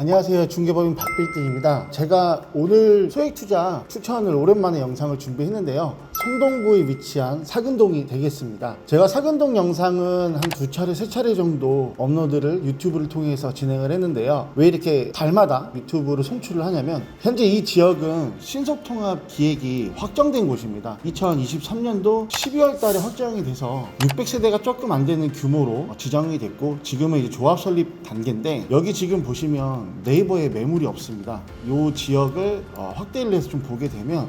안녕하세요. 중개법인 박빌딩입니다. 제가 오늘 소액 투자 추천을 오랜만에 영상을 준비했는데요. 성동구에 위치한 사근동이 되겠습니다. 제가 사근동 영상은 한 두 차례, 세 차례 정도 업로드를 유튜브를 통해서 진행을 했는데요. 왜 이렇게 달마다 유튜브로 송출을 하냐면 현재 이 지역은 신속통합 기획이 확정된 곳입니다. 2023년도 12월 달에 확정이 돼서 600세대가 조금 안 되는 규모로 지정이 됐고 지금은 이제 조합 설립 단계인데 여기 지금 보시면 네이버에 매물이 없습니다. 이 지역을 어, 확대를 해서 좀 보게 되면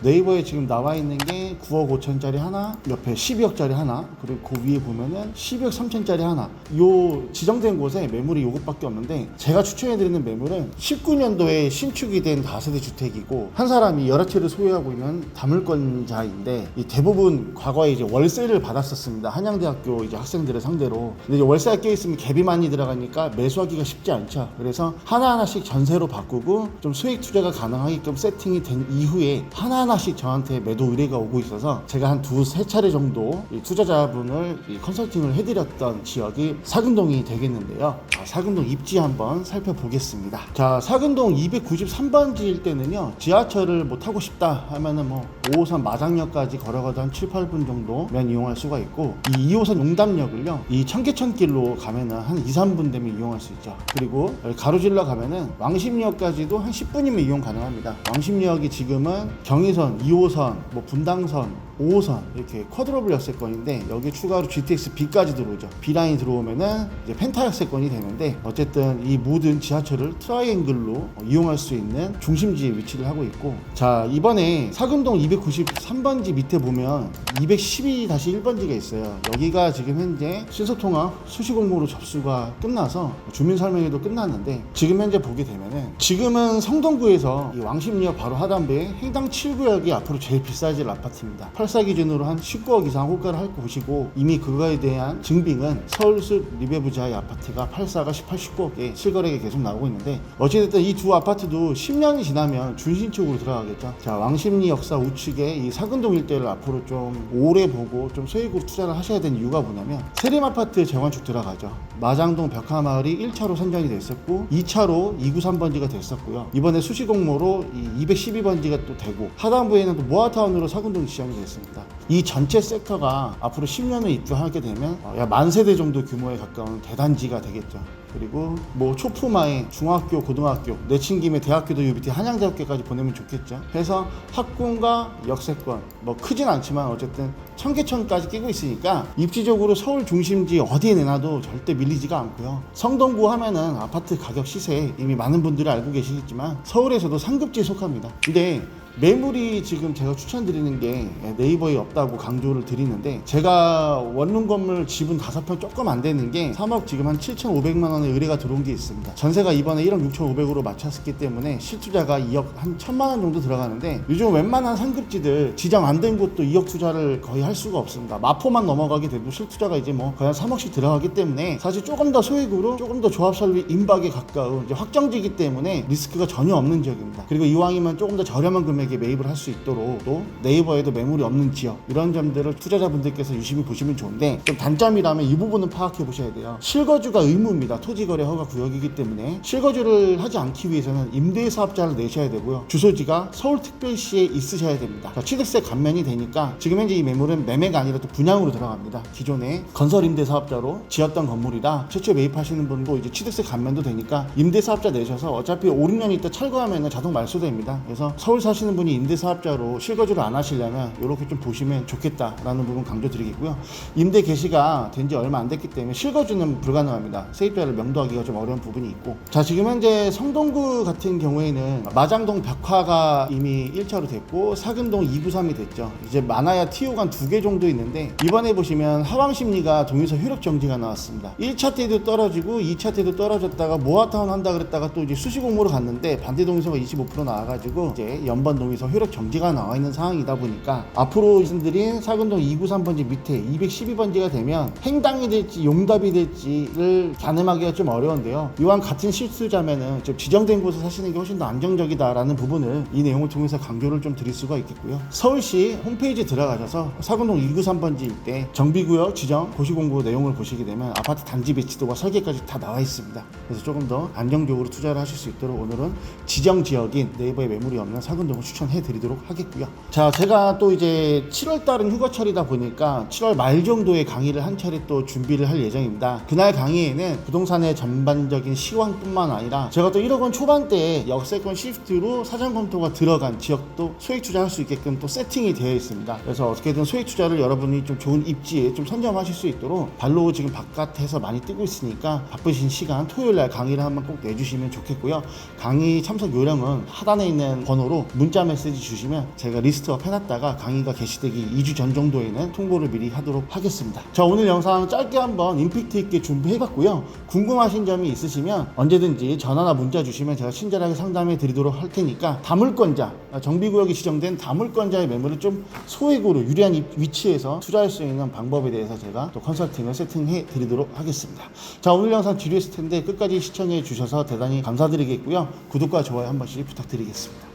네이버에 지금 나와 있는 게 9억 5천짜리 하나, 옆에 12억짜리 하나, 그리고 그 위에 보면은 12억 3천짜리 하나. 요 지정된 곳에 매물이 요것밖에 없는데 제가 추천해드리는 매물은 19년도에 신축이 된 다세대 주택이고 한 사람이 여러 채를 소유하고 있는 다물권자인데 이 대부분 과거에 이제 월세를 받았었습니다. 한양대학교 이제 학생들을 상대로. 근데 월세가 껴 있으면 갭이 많이 들어가니까 매수하기가 쉽지 않죠. 그래서 하나하나씩 전세로 바꾸고 좀 수익 투자가 가능하게끔 세팅이 된 이후에 하나 하나씩 저한테 매도 의뢰가 오고 있어서 제가 한 두 세 차례 정도 이 투자자분을 이 컨설팅을 해드렸던 지역이 사근동이 되겠는데요. 자, 사근동 입지 한번 살펴보겠습니다. 자, 사근동 293번지일 때는요, 지하철을 뭐 타고 싶다 하면은 뭐 5호선 마장역까지 걸어가도 한 7, 8분 정도면 이용할 수가 있고, 이 2호선 용담역을요, 이 청계천길로 가면은 한 2, 3분 되면 이용할 수 있죠. 그리고 가로질러 가면은 왕십역까지도 한 10분이면 이용 가능합니다. 왕십역이 지금은 경의선, 2호선, 뭐 분당선, 5호선 이렇게 쿼드로블 역세권인데 여기 추가로 GTX B까지 들어오죠. B라인이 들어오면은 이제 펜타 역세권이 되는데 어쨌든 이 모든 지하철을 트라이앵글로 이용할 수 있는 중심지에 위치를 하고 있고 자 이번에 사근동 293번지 밑에 보면 212-1번지가 있어요. 여기가 지금 현재 신속통합 수시공모로 접수가 끝나서 주민 설명회도 끝났는데 지금 현재 보게 되면은 지금은 성동구에서 이 왕십리역 바로 하단부에 해당 7구 역이 앞으로 제일 비싸질 아파트입니다. 84 기준으로 한 19억 이상 호가를 할거 보시고 이미 그거에 대한 증빙은 서울숲 리베부자의 아파트가 84가 18, 19억에 실거래가 계속 나오고 있는데 어찌됐든 이 두 아파트도 10년이 지나면 준신 쪽으로 들어가겠죠. 자 왕십리 역사 우측에 이 사근동 일대를 앞으로 좀 오래 보고 좀 수익으로 투자를 하셔야 되는 이유가 뭐냐면 세림 아파트 재건축 들어가죠. 마장동 벽화마을이 1차로 선정이 됐었고 2차로 293번지가 됐었고요. 이번에 수시공모로 이 212번지가 또 되고 하 단부에는 또 모아타운으로 사근동이 지정이 됐습니다. 이 전체 섹터가 앞으로 10년을 입주하게 되면 어, 약만 세대 정도 규모에 가까운 대단지가 되겠죠. 그리고 뭐 초품화에 중학교, 고등학교, 내친 김에 대학교도 UBT 한양대학교까지 보내면 좋겠죠. 해서 학군과 역세권 뭐 크진 않지만 어쨌든 청계천까지 끼고 있으니까 입지적으로 서울 중심지 어디에 내놔도 절대 밀리지가 않고요. 성동구 하면은 아파트 가격 시세 이미 많은 분들이 알고 계시겠지만 서울에서도 상급지에 속합니다. 근데 매물이 지금 제가 추천드리는 게 네이버에 없다고 강조를 드리는데 제가 원룸 건물 지분 다섯 평 조금 안 되는 게 3억 지금 한 7,500만 원의 의뢰가 들어온 게 있습니다. 전세가 이번에 1억 6,500으로 맞췄기 때문에 실투자가 2억 한 1,000만 원 정도 들어가는데 요즘 웬만한 상급지들 지정 안 된 곳도 2억 투자를 거의 할 수가 없습니다. 마포만 넘어가게 돼도 실투자가 이제 뭐 거의 한 3억씩 들어가기 때문에 사실 조금 더 소액으로 조금 더 조합 설비 임박에 가까운 확정지기 때문에 리스크가 전혀 없는 지역입니다. 그리고 이왕이면 조금 더 저렴한 금액 에 매입을 할 수 있도록 또 네이버에도 매물이 없는 지역 이런 점들을 투자자분들께서 유심히 보시면 좋은데 좀 단점이라면 이 부분은 파악해 보셔야 돼요. 실거주가 의무입니다. 토지거래 허가 구역이기 때문에 실거주를 하지 않기 위해서는 임대 사업자를 내셔야 되고요. 주소지가 서울특별시에 있으셔야 됩니다. 자, 취득세 감면이 되니까 지금 현재 이 매물은 매매가 아니라 또 분양으로 들어갑니다. 기존에 건설 임대 사업자로 지었던 건물이라 최초에 매입하시는 분도 이제 취득세 감면도 되니까 임대 사업자 내셔서 어차피 5, 6년 있다 철거하면 자동 말소됩니다. 그래서 서울 사시는 분이 임대사업자로 실거주를 안 하시려면 이렇게 좀 보시면 좋겠다라는 부분 강조드리겠고요. 임대 개시가 된 지 얼마 안 됐기 때문에 실거주는 불가능합니다. 세입자를 명도하기가 좀 어려운 부분이 있고 자 지금 현재 성동구 같은 경우에는 마장동 벽화가 이미 1차로 됐고 사근동 293이 됐죠. 이제 많아야 TO가 두 개 정도 있는데 이번에 보시면 하왕심리가 동의서 효력 정지가 나왔습니다. 1차 때도 떨어지고 2차 때도 떨어졌다가 모아타운 한다 그랬다가 또 이제 수시공모로 갔는데 반대 동의서가 25% 나와가지고 이제 연번 전반동에서 효력 정지가 나와 있는 상황이다 보니까 앞으로 말씀드린 사근동 293번지 밑에 212번지가 되면 행당이 될지 용답이 될지를 가늠하기가 좀 어려운데요. 이왕 같은 실수자면은 좀 지정된 곳에 사시는 게 훨씬 더 안정적이다라는 부분을 이 내용을 통해서 강조를 좀 드릴 수가 있겠고요. 서울시 홈페이지 들어가셔서 사근동 293번지 일대 정비구역 지정 고시공고 내용을 보시게 되면 아파트 단지 배치도와 설계까지 다 나와 있습니다. 그래서 조금 더 안정적으로 투자를 하실 수 있도록 오늘은 지정 지역인 네이버에 매물이 없는 사근동을 추천해 드리도록 하겠고요. 자, 제가 또 이제 7월 달은 휴가철이다 보니까 7월 말 정도에 강의를 한 차례 또 준비를 할 예정입니다. 그날 강의에는 부동산의 전반적인 시황뿐만 아니라 제가 또 1억 원 초반대에 역세권 시프트로 사전 검토가 들어간 지역도 소액 투자할 수 있게끔 또 세팅이 되어 있습니다. 그래서 어떻게든 소액 투자를 여러분이 좀 좋은 입지에 좀 선점하실 수 있도록 발로 지금 바깥에서 많이 뜨고 있으니까 바쁘신 시간 토요일 날 강의를 한번 꼭 내주시면 좋겠고요. 강의 참석 요령은 하단에 있는 번호로 문자 메시지 주시면 제가 리스트업 해놨다가 강의가 개시되기 2주 전 정도에는 통보를 미리 하도록 하겠습니다. 자 오늘 영상 짧게 한번 임팩트 있게 준비해봤고요. 궁금하신 점이 있으시면 언제든지 전화나 문자 주시면 제가 친절하게 상담해 드리도록 할 테니까 다물권자 정비구역이 지정된 다물권자의 매물을 좀 소액으로 유리한 위- 위치에서 투자할 수 있는 방법에 대해서 제가 또 컨설팅을 세팅해 드리도록 하겠습니다. 자 오늘 영상 지루했을 텐데 끝까지 시청해 주셔서 대단히 감사드리겠고요. 구독과 좋아요 한 번씩 부탁드리겠습니다.